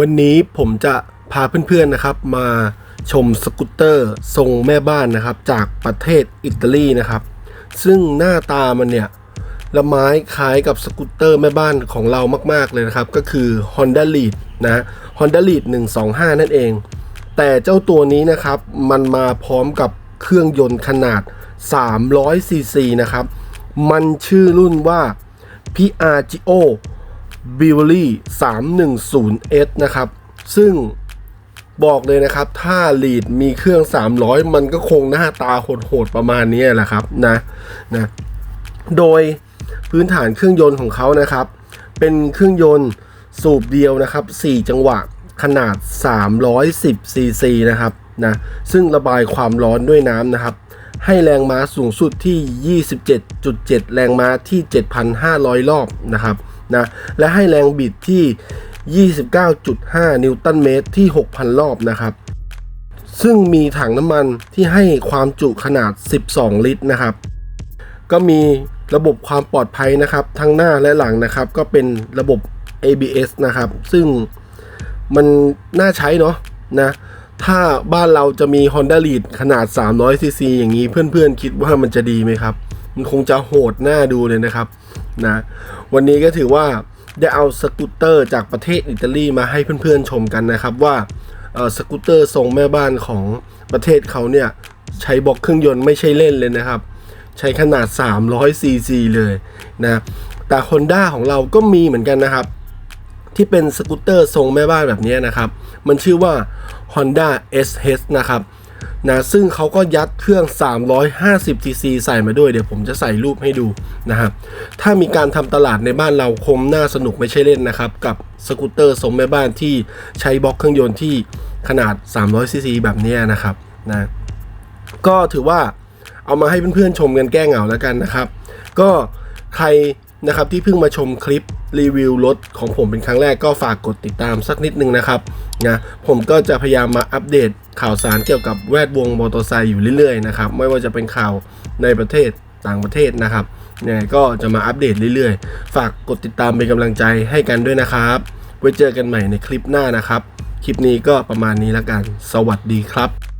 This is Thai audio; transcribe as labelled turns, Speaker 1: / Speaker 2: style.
Speaker 1: วันนี้ผมจะพาเพื่อนๆนะครับมาชมสกูตเตอร์ทรงแม่บ้านนะครับ จากประเทศอิตาลีนะครับ ซึ่งหน้าตามันเนี่ยละไม้คล้ายกับสกูตเตอร์แม่บ้านของเรามากๆเลยนะครับ ก็คือ Honda Lead นะ Honda Lead 125 นั่นเอง แต่เจ้าตัวนี้นะครับ มันมาพร้อมกับเครื่องยนต์ขนาด 300ซีซีนะครับ มันชื่อรุ่นว่า Piaggio b i v e l y 310S นะครับ ซึ่งบอกเลยนะครับ ถ้าลีดมีเครื่อง 300 มันก็คงหน้าตาโหดๆประมาณนี้แหละครับนะนะโดยพื้นฐานเครื่องยนต์ของเขานะครับ เป็นเครื่องยนต์สูบเดียวนะครับ 4 จังหวะขนาด 310 ซีซีนะครับนะซึ่งระบายความร้อนด้วยน้ำนะครับ ให้แรงม้าสูงสุดที่ 27.7 แรงม้าที่ 7,500 รอบนะครับ นะ และให้แรงบิดที่ 29.5 นิวตันเมตรที่ 6,000 รอบนะครับ ซึ่งมีถังน้ำมันที่ให้ความจุขนาด 12 ลิตรนะครับ ก็มีระบบความปลอดภัยนะครับทั้งหน้าและหลังนะครับ ก็เป็นระบบ ABS นะครับ ซึ่งมันน่าใช้เนาะนะถ้าบ้านเราจะมี Honda Lead ขนาด 300cc อย่างนี้เพื่อนๆ คิดว่ามันจะดีไหมครับ มันคงจะโหดหน้าดูเลยนะครับนะวันนี้ก็ถือว่าได้เอาสกูตเตอร์จากประเทศอิตาลีมาให้เพื่อนๆชมกันนะครับว่าสกูตเตอร์ทรงแม่บ้านของประเทศเขาเนี่ยใช้บล็อกเครื่องยนต์ไม่ใช่เล่นเลยนะครับ ใช้ขนาด 300 cc เลยนะแต่ Honda ของเราก็มีเหมือนกันนะครับ ที่เป็นสกูตเตอร์ทรงแม่บ้านแบบนี้นะครับ มันชื่อว่า Honda SH นะครับ นะซึ่งเขาก็ยัดเครื่อง 350 cc ใส่มาด้วยเดี๋ยวผมจะใส่รูปให้ดูนะครับถ้ามีการทำตลาดในบ้านเราคมน่าสนุกไม่ใช่เล่นนะครับ กับสกูตเตอร์ทรงแม่บ้านที่ใช้บล็อกเครื่องยนต์ที่ขนาด 300 cc แบบนี้นะครับนะก็ถือว่าเอามาให้เพื่อนๆชมกันแก้เหงาแล้วกันนะครับ ก็ใคร นะครับที่เพิ่งมาชมคลิปรีวิวรถของผมเป็นครั้งแรกก็ฝากกดติดตามสักนิดนึงนะครับนะผมก็จะพยายามมาอัปเดตข่าวสารเกี่ยวกับแวดวงมอเตอร์ไซค์อยู่เรื่อยๆนะครับไม่ว่าจะเป็นข่าวในประเทศต่างประเทศนะครับเนี่ยก็จะมาอัปเดตเรื่อยๆ ฝากกดติดตามเป็นกำลังใจให้กันด้วยนะครับ ไว้เจอกันใหม่ในคลิปหน้านะครับ คลิปนี้ก็ประมาณนี้แล้วกัน สวัสดีครับ